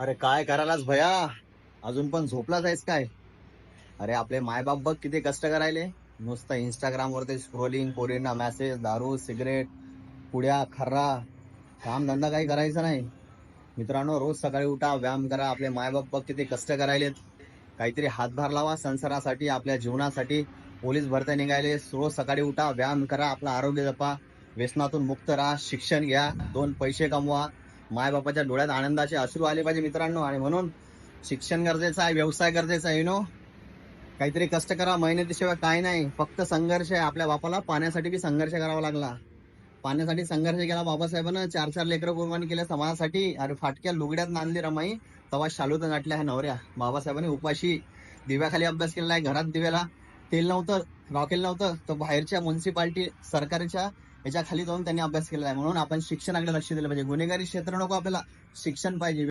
अरे काय करायलाच भया? अजून पण झोपलाच आहेस काय? अरे आपले मायबाप बघ किती कष्ट करायले. नुसतं इंस्टाग्राम वरती स्क्रोलिंग पोरींना मेसेज दारू सिगरेट पुड्या खर्रा. काम धंदा काही करायचं नाही. मित्रांनो रोज सकाळी उठा व्यायाम करा. आपले मायबाप बघ किती कष्ट करायलेत. काहीतरी हातभार लावा संसारासाठी आपल्या जीवनासाठी. पोलीस भरत्या निघायले रोज सकाळी उठा व्यायाम करा. आपलं आरोग्य जपा. व्यसनातून मुक्त राहा. शिक्षण घ्या. दोन पैसे कमवा. मायबापाच्या डोळ्यात आनंदाचे अश्रू आले पाहिजे मित्रांनो. आणि म्हणून शिक्षण गरजेचं आहे व्यवसाय गरजेचा आहे नो काहीतरी कष्ट करा मेहनतीशिवाय काय नाही. फक्त संघर्ष आहे. आपल्या बापाला पाण्यासाठी बी संघर्ष करावा लागला. पाण्यासाठी संघर्ष केला बाबासाहेबांना. चार चार लेकरं कुर्बान केल्या समाजासाठी. अरे फाटक्या लुगड्यात नांदली रमाई. तवा शालूत नाटल्या ह्या नवऱ्या. बाबासाहेबांनी उपाशी दिव्याखाली अभ्यास केलेला आहे. घरात दिव्याला तेल नव्हतं रॉकेल नव्हतं. तर बाहेरच्या म्युन्सिपाल्टी सरकारच्या याच्या खाली जाऊन त्यांनी अभ्यास केलेला आहे. म्हणून आपण शिक्षणाकडे लक्ष दिलं पाहिजे. गुन्हेगारी क्षेत्र नको आपल्याला. शिक्षण पाहिजे.